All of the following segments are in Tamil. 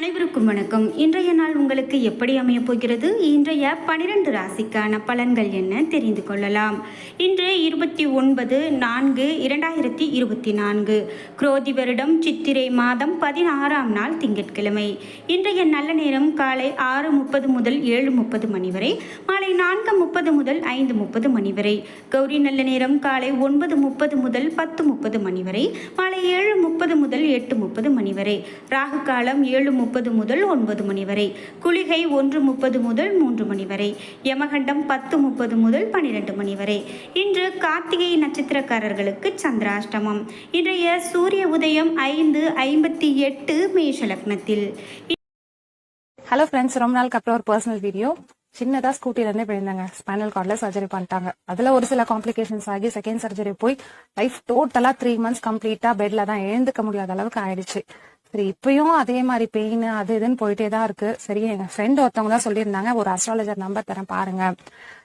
அனைவருக்கும் வணக்கம். இன்றைய நாள் உங்களுக்கு எப்படி அமையப் போகிறது? இன்றைய பனிரெண்டு ராசிக்கான பலன்கள் என்ன? தெரிந்து கொள்ளலாம். இன்று இருபத்தி ஒன்பது நான்கு இரண்டாயிரத்தி இருபத்தி நான்கு. குரோதி வருடம் சித்திரை மாதம் பதினாறாம் நாள் திங்கட்கிழமை. இன்றைய நல்ல நேரம் காலை ஆறு முப்பது முதல் ஏழு முப்பது மணி வரை மாலை நான்கு முப்பது முதல் ஐந்து முப்பது மணி வரை. கௌரி நல்ல நேரம் காலை ஒன்பது முப்பது முதல் பத்து முப்பது மணி வரை மாலை ஏழு முப்பது முதல் எட்டு முப்பது மணி வரை. ராகு காலம் ஏழு முப்பது முப்பது முதல் ஒன்பது மணி வரை. குளிகை ஒன்று முப்பது முதல் மூன்று மணி வரை. யமகண்டம் பத்து முப்பது முதல் பன்னிரெண்டு மணி வரை. இன்று கார்த்திகை நட்சத்திரக்காரர்களுக்கு சந்திராஷ்டமம். இன்றைய சூரிய உதயம் ஐந்து ஐம்பத்தி எட்டு மேஷலக்னத்தில் ஹலோ ஃப்ரெண்ட்ஸ் ரொம்ப நாளுக்கு அப்புறம் ஒரு பர்சனல் வீடியோ சின்னதாக ஸ்கூட்டிலேருந்தே போயிருந்தாங்க. ஸ்பைனல் கார்டில் சர்ஜரி பண்ணிட்டாங்க. அதில் ஒரு சில காம்ப்ளிகேஷன்ஸ் ஆகி செகண்ட் சர்ஜரி போய் லைஃப் டோட்டலாக த்ரீ மந்த்ஸ் கம்ப்ளீட்டாக பெட்ல தான் எழுந்துக்க முடியாத அளவுக்கு ஆயிடுச்சு. சரி இப்பயும் அதே மாதிரி பெயின் அது இதுன்னு போயிட்டே தான் இருக்கு. சரி எங்க ஃப்ரெண்ட் ஒருத்தவங்க தான் சொல்லியிருந்தாங்க ஒரு அஸ்ட்ராலஜர் நம்பர் தரேன் பாருங்க.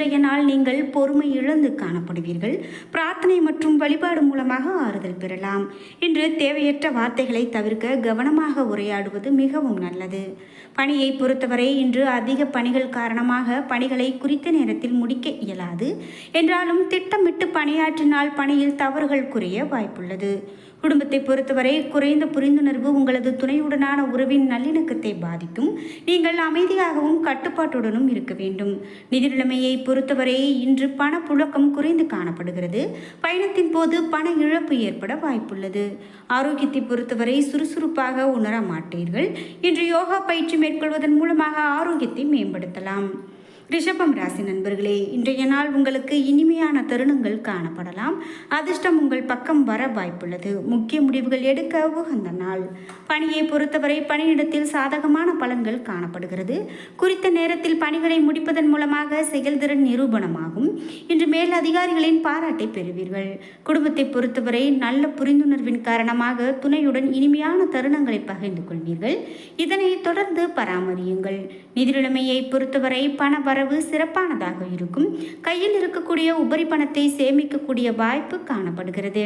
இன்றைய நாள் நீங்கள் பொறுமை இழந்து காணப்படுவீர்கள். பிரார்த்தனை மற்றும் வழிபாடு மூலமாக ஆறுதல் பெறலாம். இன்று தேவையற்ற வார்த்தைகளை தவிர்க்க கவனமாக உரையாடுவது மிகவும் நல்லது. பணியை பொறுத்தவரை இன்று அதிக பணிகள் காரணமாக பணிகளை குறித்த நேரத்தில் முடிக்க இயலாது. என்றாலும் திட்டமிட்டு பணியாற்றினால் பணியில் தவறுகள் குறைய வாய்ப்புள்ளது. குடும்பத்தை பொறுத்தவரை குறைந்த புரிந்துணர்வு உங்களது துணையுடனான உறவின் நல்லிணக்கத்தை பாதிக்கும். நீங்கள் அமைதியாகவும் கட்டுப்பாட்டுடனும் இருக்க வேண்டும். நிதி நிலைமையை பொறுத்தவரை இன்று பணப்புழக்கம் குறைந்து காணப்படுகிறது. பயணத்தின் போது பண இழப்பு ஏற்பட வாய்ப்புள்ளது. ஆரோக்கியத்தை பொறுத்தவரை சுறுசுறுப்பாக உணர மாட்டீர்கள். இன்று யோகா பயிற்சி மேற்கொள்வதன் மூலமாக ஆரோக்கியத்தை மேம்படுத்தலாம். ரிஷபம் ராசி நண்பர்களே இன்றைய நாள் உங்களுக்கு இனிமையான தருணங்கள் காணப்படலாம். அதிர்ஷ்டம் உங்கள் பக்கம் வர வாய்ப்புள்ளது. முக்கிய முடிவுகள் எடுக்க உகந்த நாள். பணியை பொறுத்தவரை பணியிடத்தில் சாதகமான பலன்கள் காணப்படுகிறது. குறித்த நேரத்தில் பணிகளை முடிப்பதன் மூலமாக செயல்திறன் நிரூபணமாகும். இன்று மேல் அதிகாரிகளின் பாராட்டை பெறுவீர்கள். குடும்பத்தை பொறுத்தவரை நல்ல புரிந்துணர்வின் காரணமாக துணையுடன் இனிமையான தருணங்களை பகிர்ந்து கொள்வீர்கள். இதனை தொடர்ந்து பராமரியுங்கள். நிதிநிலைமையை பொறுத்தவரை பண வரவு சிறப்பானதாக இருக்கும். கையில் இருக்கக்கூடிய உபரி பணத்தை சேமிக்கக்கூடிய வாய்ப்பு காணப்படுகிறது.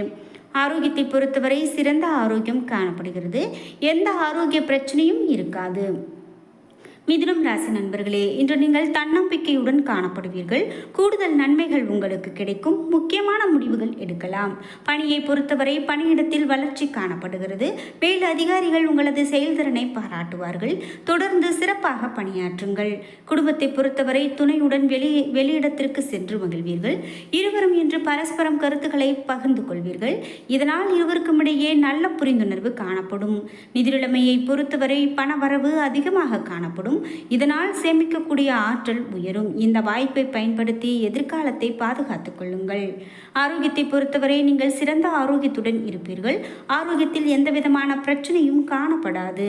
ஆரோக்கியத்தை பொறுத்தவரை சிறந்த ஆரோக்கியம் காணப்படுகிறது. எந்த ஆரோக்கிய பிரச்சனையும் இருக்காது. மிதுனம் ராசி நண்பர்களே இன்று நீங்கள் தன்னம்பிக்கையுடன் காணப்படுவீர்கள். கூடுதல் நன்மைகள் உங்களுக்கு கிடைக்கும். முக்கியமான முடிவுகள் எடுக்கலாம். பணியை பொறுத்தவரை பணியிடத்தில் வளர்ச்சி காணப்படுகிறது. மேல் அதிகாரிகள் உங்களது செயல்திறனை பாராட்டுவார்கள். தொடர்ந்து சிறப்பாக பணியாற்றுங்கள். குடும்பத்தை பொறுத்தவரை துணையுடன் வெளி வெளியிடத்திற்கு சென்று மகிழ்வீர்கள். இருவரும் இன்று பரஸ்பரம் கருத்துக்களை பகிர்ந்து கொள்வீர்கள். இதனால் இருவருக்கும் இடையே நல்ல புரிந்துணர்வு காணப்படும். நிதிநிலைமையை பொறுத்தவரை பொறுத்தவரை பணவரவு அதிகமாக காணப்படும். இதனால் சேமிக்கக்கூடிய ஆற்றல் உயரும். இந்த வாய்ப்பை பயன்படுத்தி எதிர்காலத்தை பாதுகாத்துக் கொள்ளுங்கள். ஆரோக்கியத்தை பொறுத்தவரை நீங்கள் சிறந்த ஆரோக்கியத்துடன் இருப்பீர்கள். ஆரோக்கியத்தில் எந்தவிதமான பிரச்சனையும் காணப்படாது.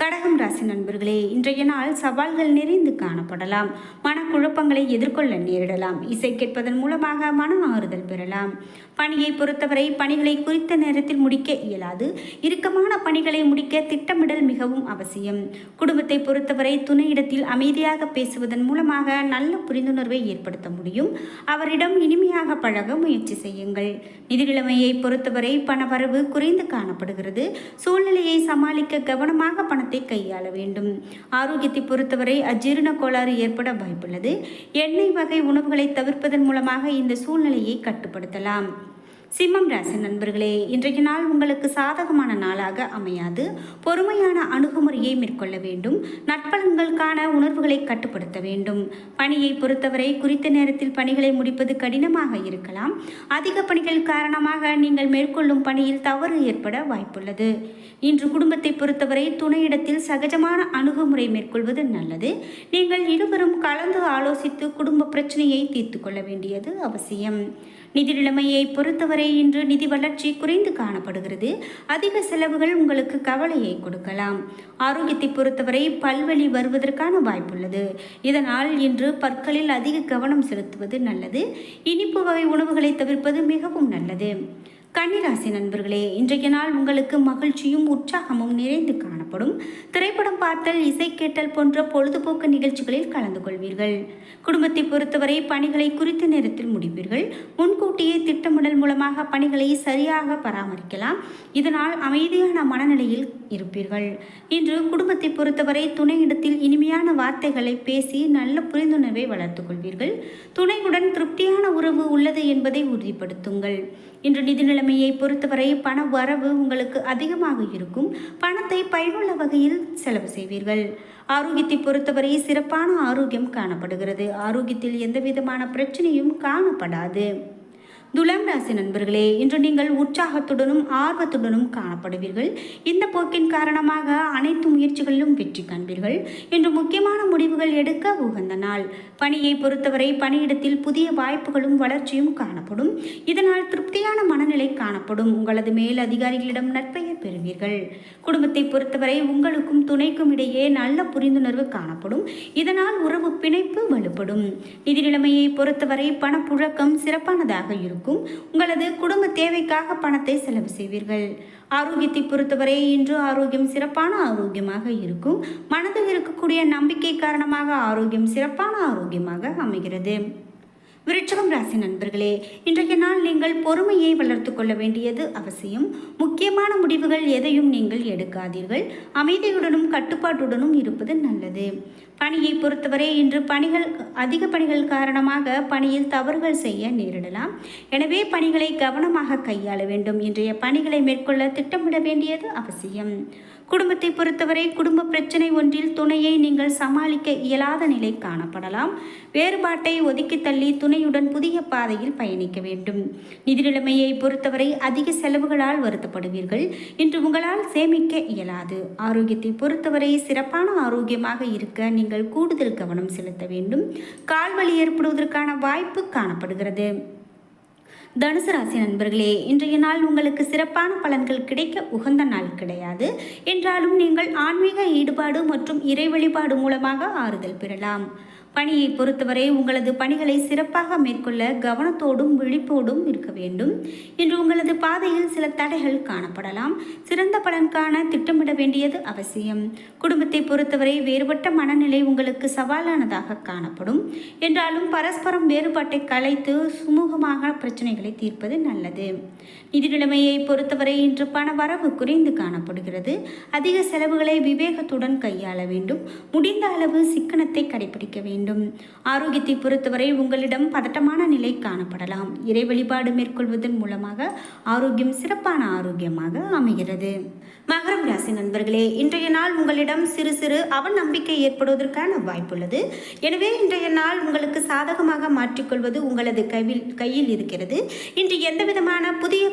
கடகம் ராசி நண்பர்களே இன்றைய நாள் சவால்கள் நிறைந்து காணப்படலாம். மனக்குழப்பங்களை எதிர்கொள்ள நேரிடலாம். இசை கேட்பதன் மூலமாக மன ஆறுதல் பெறலாம். பணியை பொறுத்தவரை பணிகளை குறித்த நேரத்தில் முடிக்க இயலாது. இறுக்கமான பணிகளை முடிக்க திட்டமிடல் மிகவும் அவசியம். குடும்பத்தை பொறுத்தவரை துணையிடத்தில் அமைதியாக பேசுவதன் மூலமாக நல்ல புரிந்துணர்வை ஏற்படுத்த முடியும். அவரிடம் இனிமையாக பழக முயற்சி செய்யுங்கள். நிதிநிலைமையை பொறுத்தவரை பணவரவு குறைந்து காணப்படுகிறது. சூழ்நிலையை சமாளிக்க கவனமாக பணத்தை கையாள வேண்டும். ஆரோக்கியத்தை பொறுத்தவரை அஜீரண கோளாறு ஏற்பட வாய்ப்புள்ளது. எண்ணெய் வகை உணவுகளை தவிர்ப்பதன் மூலமாக இந்த சூழ்நிலையை கட்டுப்படுத்தலாம். சிம்மம் ராசி நண்பர்களே இன்றைய நாள் உங்களுக்கு சாதகமான நாளாக அமையாது. பொறுமையான அணுகுமுறையை மேற்கொள்ள வேண்டும். நட்பலன்களுக்கான உணர்வுகளை கட்டுப்படுத்த வேண்டும். பணியை பொறுத்தவரை குறித்த நேரத்தில் பணிகளை முடிப்பது கடினமாக இருக்கலாம். அதிக பணிகள் காரணமாக நீங்கள் மேற்கொள்ளும் பணியில் தவறு ஏற்பட வாய்ப்புள்ளது. இன்று குடும்பத்தை பொறுத்தவரை துணையிடத்தில் சகஜமான அணுகுமுறை மேற்கொள்வது நல்லது. நீங்கள் இருவரும் கலந்து ஆலோசித்து குடும்ப பிரச்சனையை தீர்த்து கொள்ள வேண்டியது அவசியம். நிதி நிலைமையை பொறுத்தவரை இன்று நிதி வளர்ச்சி குறைந்து காணப்படுகிறது. அதிக செலவுகள் உங்களுக்கு கவலையை கொடுக்கலாம். ஆரோக்கியத்தை பொறுத்தவரை பல்வழி வருவதற்கான வாய்ப்புள்ளது. இதனால் இன்று பற்களில் அதிக கவனம் செலுத்துவது நல்லது. இனிப்பு வகை உணவுகளை தவிர்ப்பது மிகவும் நல்லது. கன்னிராசி நண்பர்களே இன்றைய நாள் உங்களுக்கு மகிழ்ச்சியும் உற்சாகமும் நிறைந்து காணப்படும். திரைப்படம் பார்த்தல் இசை கேட்டல் போன்ற பொழுதுபோக்கு நிகழ்ச்சிகளில் கலந்து கொள்வீர்கள். குடும்பத்தை பொறுத்தவரை பணிகளை குறித்த நேரத்தில் முடிப்பீர்கள். முன்கூட்டியே திட்டமிடல் மூலமாக பணிகளை சரியாக பராமரிக்கலாம். இதனால் அமைதியான மனநிலையில் இருப்பீர்கள். இன்று குடும்பத்தை பொறுத்தவரை துணையிடத்தில் இனிமையான வார்த்தைகளை பேசி நல்ல புரிந்துணர்வை வளர்த்துக் கொள்வீர்கள். துணையுடன் திருப்தியான உறவு உள்ளது என்பதை உறுதிப்படுத்துங்கள். இன்று நிதி நிலைமையை பொறுத்தவரை பண வரவு உங்களுக்கு அதிகமாக இருக்கும். பணத்தை பயனுள்ள வகையில் செலவு செய்வீர்கள். ஆரோக்கியத்தை பொறுத்தவரை சிறப்பான ஆரோக்கியம் காணப்படுகிறது. ஆரோக்கியத்தில் எந்த விதமான பிரச்சனையும் காணப்படாது. துலாம் ராசி நண்பர்களே இன்று நீங்கள் உற்சாகத்துடனும் ஆர்வத்துடனும் காணப்படுவீர்கள். இந்த போக்கின் காரணமாக அனைத்து முயற்சிகளிலும் வெற்றி காண்பீர்கள். இன்று முக்கியமான முடிவுகள் எடுக்க உகந்த நாள். பணியை பொறுத்தவரை பணியிடத்தில் புதிய வாய்ப்புகளும் வளர்ச்சியும் காணப்படும். இதனால் திருப்தியான மனநிலை காணப்படும். உங்களது மேல் அதிகாரிகளிடம் நற்பெயர் பெறுவீர்கள். குடும்பத்தை பொறுத்தவரை உங்களுக்கும் துணைக்கும் இடையே நல்ல புரிந்துணர்வு காணப்படும். இதனால் உறவு பிணைப்பு வலுப்படும். நிதி நிலைமையை பொறுத்தவரை பணப்புழக்கம் சிறப்பானதாக இருக்கும். உங்களது குடும்ப தேவைக்காக பணத்தை செலவு செய்வீர்கள். ஆரோக்கியத்தை பொறுத்தவரை இன்று ஆரோக்கியம் சிறப்பான ஆரோக்கியமாக இருக்கும். மனதில் இருக்கக்கூடிய நம்பிக்கை காரணமாக ஆரோக்கியம் சிறப்பான ஆரோக்கியமாக அமைகிறது. விருட்சகம் ராசி நண்பர்களே இன்றைய நாள் நீங்கள் பொறுமையை வளர்த்து கொள்ள வேண்டியது அவசியம். முக்கியமான முடிவுகள் எதையும் நீங்கள் எடுக்காதீர்கள். அமைதியுடனும் கட்டுப்பாட்டுடனும் இருப்பது நல்லது. பணியை பொறுத்தவரை இன்று பணிகள் அதிக பணிகள் காரணமாக பணியில் தவறுகள் செய்ய நேரிடலாம். எனவே பணிகளை கவனமாக கையாள வேண்டும். இன்றைய பணிகளை மேற்கொள்ள திட்டமிட வேண்டியது அவசியம். குடும்பத்தை பொறுத்தவரை குடும்ப பிரச்சனை ஒன்றில் துணையை நீங்கள் சமாளிக்க இயலாத நிலை காணப்படலாம். வேறுபாட்டை ஒதுக்கி தள்ளி துணையுடன் புதிய பாதையில் பயணிக்க வேண்டும். நிதி நிலைமையை பொறுத்தவரை அதிக செலவுகளால் வருத்தப்படுவீர்கள். இன்று உங்களால் சேமிக்க இயலாது. ஆரோக்கியத்தை பொறுத்தவரை சிறப்பான ஆரோக்கியமாக இருக்க நீங்கள் கூடுதல் கவனம் செலுத்த வேண்டும். கால்வலி ஏற்படுவதற்கான வாய்ப்பு காணப்படுகிறது. தனுசு ராசி நண்பர்களே இன்றைய நாள் உங்களுக்கு சிறப்பான பலன்கள் கிடைக்க உகந்த நாள் கிடையாது. என்றாலும் நீங்கள் ஆன்மீக ஈடுபாடு மற்றும் இறை வழிபாடு மூலமாக ஆறுதல் பெறலாம். பணியை பொறுத்தவரை உங்களது பணிகளை சிறப்பாக மேற்கொள்ள கவனத்தோடும் விழிப்போடும் இருக்க வேண்டும். இன்று உங்களது பாதையில் சில தடைகள் காணப்படலாம். சிறந்த பலன் காண திட்டமிட வேண்டியது அவசியம். குடும்பத்தை பொறுத்தவரை வேறுபட்ட மனநிலை உங்களுக்கு சவாலானதாக காணப்படும். என்றாலும் பரஸ்பரம் வேறுபாட்டை கலைத்து சுமூகமாக பிரச்சனைகளை தீர்ப்பது நல்லது. நிதி நிலைமையை பொறுத்தவரை இன்று பண வரவு குறைந்து காணப்படுகிறது. அதிக செலவுகளை விவேகத்துடன் கையாள வேண்டும். முடிந்த அளவு சிக்கனத்தை கடைபிடிக்க வேண்டும். ஆரோக்கியத்தை பொறுத்தவரை உங்களிடம் பதட்டமான நிலை காணப்படலாம். இறை வழிபாடு மேற்கொள்வதன் மூலமாக ஆரோக்கியம் சிறப்பான ஆரோக்கியமாக அமைகிறது. மகரம் ராசி நண்பர்களே இன்றைய நாள் உங்களிடம் சிறு சிறு அவன் நம்பிக்கை ஏற்படுவதற்கான வாய்ப்புள்ளது. எனவே இன்றைய நாள் உங்களுக்கு சாதகமாக மாற்றிக்கொள்வது உங்களது கையில் கையில் இருக்கிறது. இன்று எந்த விதமான புதிய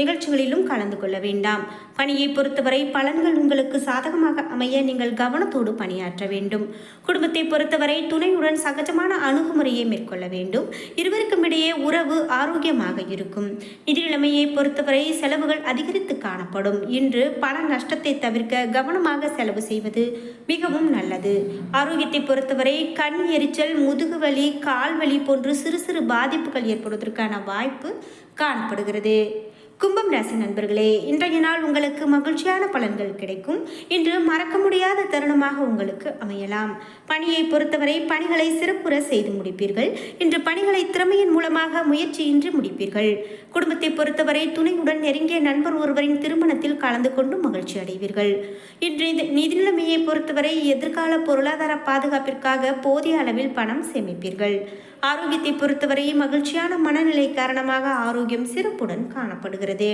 நிகழ்ச்சிகளிலும் கலந்து கொள்ள வேண்டாம். பணியை பொறுத்தவரை பலன்கள் உங்களுக்கு சாதகமாக அமைய நீங்கள் கவனத்தோடு பணியாற்ற வேண்டும். குடும்பத்தை பொறுத்தவரை துணையுடன் சகஜமான அணுகுமுறையை மேற்கொள்ள வேண்டும். இருவருக்கும் இடையே உறவு ஆரோக்கியமாக இருக்கும். நிதி நிலைமையை பொறுத்தவரை செலவுகள் அதிகரித்து காணப்படும். இன்று பண நஷ்டத்தை தவிர்க்க கவனமாக செலவு செய்வது மிகவும் நல்லது. ஆரோக்கியத்தை பொறுத்தவரை கண் எரிச்சல் முதுகுவலி கால்வலி போன்று சிறு சிறு பாதிப்புகள் ஏற்படுவதற்கான வாய்ப்பு காணப்படுகிறது. கும்பம் ராசி நண்பர்களே இன்றைய நாள் உங்களுக்கு மகிழ்ச்சியான பலன்கள் கிடைக்கும். இன்று மறக்க முடியாத தருணமாக உங்களுக்கு அமையலாம். பணியை பொறுத்தவரை பணிகளை சிறப்புற செய்து முடிப்பீர்கள். இன்று பணிகளை திறமையின் மூலமாக முயற்சியின்றி முடிப்பீர்கள். குடும்பத்தை பொறுத்தவரை துணையுடன் நெருங்கிய நண்பர் ஒருவரின் திருமணத்தில் கலந்து கொண்டு மகிழ்ச்சி அடைவீர்கள். இன்று இந்த நிதி நிலைமையை பொறுத்தவரை எதிர்கால பொருளாதார பாதுகாப்பிற்காக போதிய அளவில் பணம் சேமிப்பீர்கள். ஆரோக்கியத்தை பொறுத்தவரை மகிழ்ச்சியான மனநிலை காரணமாக ஆரோக்கியம் சிறப்புடன் காணப்படுகிறது.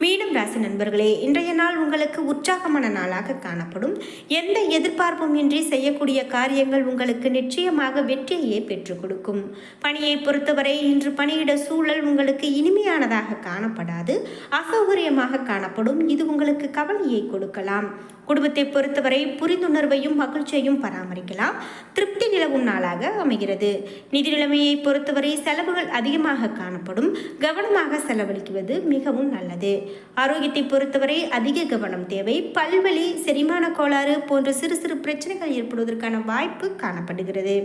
மீனம் ராசி நண்பர்களே இன்றைய நாள் உங்களுக்கு உற்சாகமான நாளாக காணப்படும். எந்த எதிர்பார்ப்பும் இன்றி செய்யக்கூடிய காரியங்கள் உங்களுக்கு நிச்சயமாக வெற்றியையே பெற்றுக் கொடுக்கும். பணியை பொறுத்தவரை இன்று பணியிட சூழல் உங்களுக்கு இனிமையானதாக காணப்படாது. அசௌகரியமாக காணப்படும். இது உங்களுக்கு கவலையை கொடுக்கலாம். குடும்பத்தை பொறுத்தவரை புரிந்துணர்வையும் மகிழ்ச்சியையும் பராமரிக்கலாம். திருப்தி நிலவும் நாளாக அமைகிறது. நிதி நிலைமையை பொறுத்தவரை செலவுகள் அதிகமாக காணப்படும். கவனமாக செலவழிக்குவது மிகவும் நல்லது. ஆரோக்கியத்தை பொறுத்தவரை அதிக கவனம் தேவை. பல்வலி செரிமான கோளாறு போன்ற சிறு சிறு பிரச்சனைகள் ஏற்படுவதற்கான வாய்ப்பு காணப்படுகிறது.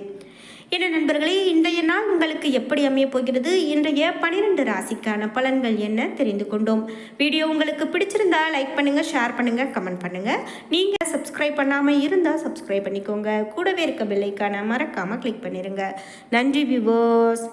என்ன நண்பர்களே இன்றைய நாள் உங்களுக்கு எப்படி அமையப் போகிறது? இன்றைய பனிரெண்டு ராசிக்கான பலன்கள் என்ன தெரிந்து கொண்டோம். வீடியோ உங்களுக்கு பிடிச்சிருந்தா லைக் பண்ணுங்க ஷேர் பண்ணுங்க கமெண்ட் பண்ணுங்க. நீங்க சப்ஸ்கிரைப் பண்ணாம இருந்தா சப்ஸ்கிரைப் பண்ணிக்கோங்க. கூடவே இருக்க பெல்லைக்கான மறக்காம கிளிக் பண்ணிருங்க. நன்றி விவோஸ்